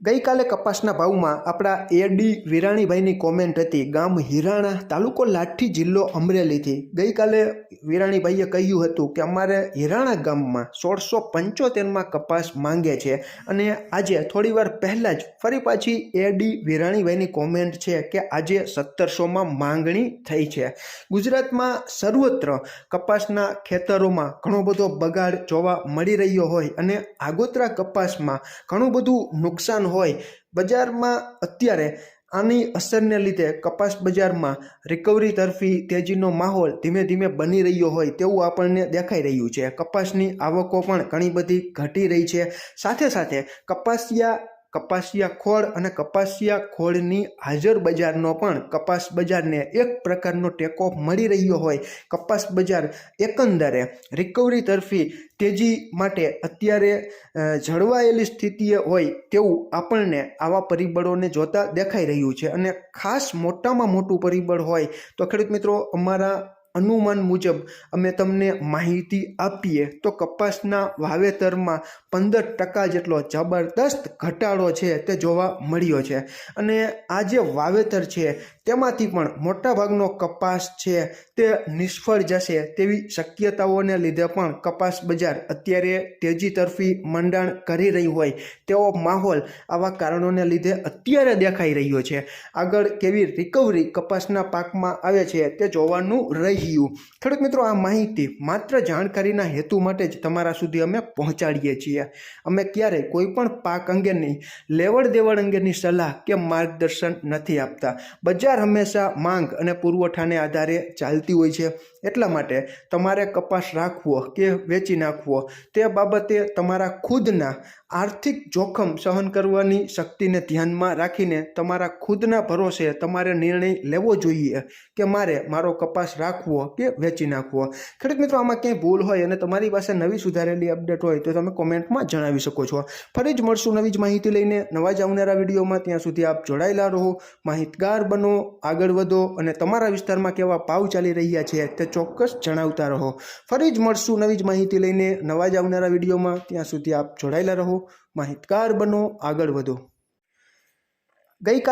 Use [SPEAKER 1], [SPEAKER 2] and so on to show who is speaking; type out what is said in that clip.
[SPEAKER 1] ગઈકાલે કપાસના ભાવમાં આપણા એડી વિરાણીભાઈની કોમેન્ટ હતી, ગામ હિરાણા તાલુકો લાઠી જિલ્લો અમરેલીથી. ગઈકાલે વિરાણીભાઈએ કહ્યું હતું કે અમારે હિરાણા ગામમાં સોળસો પંચોતેરમાં કપાસ માંગે છે અને આજે થોડીવાર પહેલાં જ ફરી પાછી એડી વિરાણીભાઈની કોમેન્ટ છે કે આજે સત્તરસોમાં માંગણી થઈ છે. ગુજરાતમાં સર્વત્ર કપાસના ખેતરોમાં ઘણો બધો બગાડ જોવા મળી રહ્યો હોય અને આગોતરા કપાસમાં ઘણું બધું નુકસાન હોય, બજારમાં અત્યારે આની અસરને લીધે કપાસ બજારમાં રિકવરી તરફી તેજીનો માહોલ ધીમે ધીમે બની રહ્યો હોય તેવું આપણને દેખાઈ રહ્યું છે. કપાસની આવકો પણ ઘણી બધી ઘટી રહી છે. સાથે સાથે કપાસિયા કપાસિયા ખોળ અને કપાસિયા ખોળની હાજર બજારનો પણ કપાસ બજારને એક પ્રકારનો ટેકો મળી રહ્યો હોય. કપાસ બજાર એકંદરે રિકવરી તરફી તેજી માટે અત્યારે જળવાયેલી સ્થિતિએ હોય તેવું આપણને આવા પરિબળોને જોતા દેખાઈ રહ્યું છે. અને ખાસ મોટામાં મોટું પરિબળ હોય તો ખેડૂત મિત્રો, અમારા અનુમાન મુજબ અમે તમને માહિતી આપીએ તો કપાસના વાવેતરમાં પંદર ટકા જેટલો જબરદસ્ત ઘટાડો છે તે જોવા મળ્યો છે. અને આ જે વાવેતર છે, તેમાંથી પણ મોટાભાગનો કપાસ છે તે નિષ્ફળ જશે તેવી શક્યતાઓને લીધે પણ કપાસ બજાર અત્યારે તેજી તરફી મંડાણ કરી રહી હોય તેવો માહોલ આવા કારણોને લીધે અત્યારે દેખાઈ રહ્યો છે. આગળ કેવી રિકવરી કપાસના પાકમાં આવે છે તે જોવાનું રહ્યું. ખેડૂત મિત્રો, આ માહિતી માત્ર જાણકારીના હેતુ માટે જ તમારા સુધી અમે પહોંચાડીએ છીએ. અમે ક્યારેય કોઈ પણ પાક અંગેની લેવડ દેવડ અંગેની સલાહ કે માર્ગદર્શન નથી આપતા. બજાર હંમેશા માંગ અને પુરવઠાને આધારે ચાલતી હોય છે. એટલા માટે તમારે કપાસ રાખવો કે વેચી નાખવો તે બાબતે તમારા ખુદના આર્થિક જોખમ સહન કરવાની શક્તિને ધ્યાનમાં રાખીને તમારા ખુદના ભરોસે તમારે નિર્ણય લેવો જોઈએ કે મારે મારો કપાસ રાખવો કે વેચી નાખવો. ખેડૂત મિત્રો, આમાં ક્યાંય ભૂલ હોય અને તમારી પાસે નવી સુધારેલી અપડેટ હોય તો તમે કોમેન્ટમાં જણાવી શકો છો. ફરી જ મળશું નવી જ માહિતી લઈને. નવા જ આવનારા વિડીયોમાં ત્યાં સુધી આપ જોડાયેલા રહો, માહિતગાર બનો, આગળ વધો અને તમારા વિસ્તારમાં કેવા ભાવ ચાલી રહ્યા છે તે ચોક્કસ જણાવતા રહો. ફરી જ મળશું નવી જ માહિતી લઈને. નવા જ આવનારા વિડીયોમાં. ત્યાં સુધી આપ જોડાયેલા રહો. માહિતગાર બનો આગળ વધો. ગઈકાલે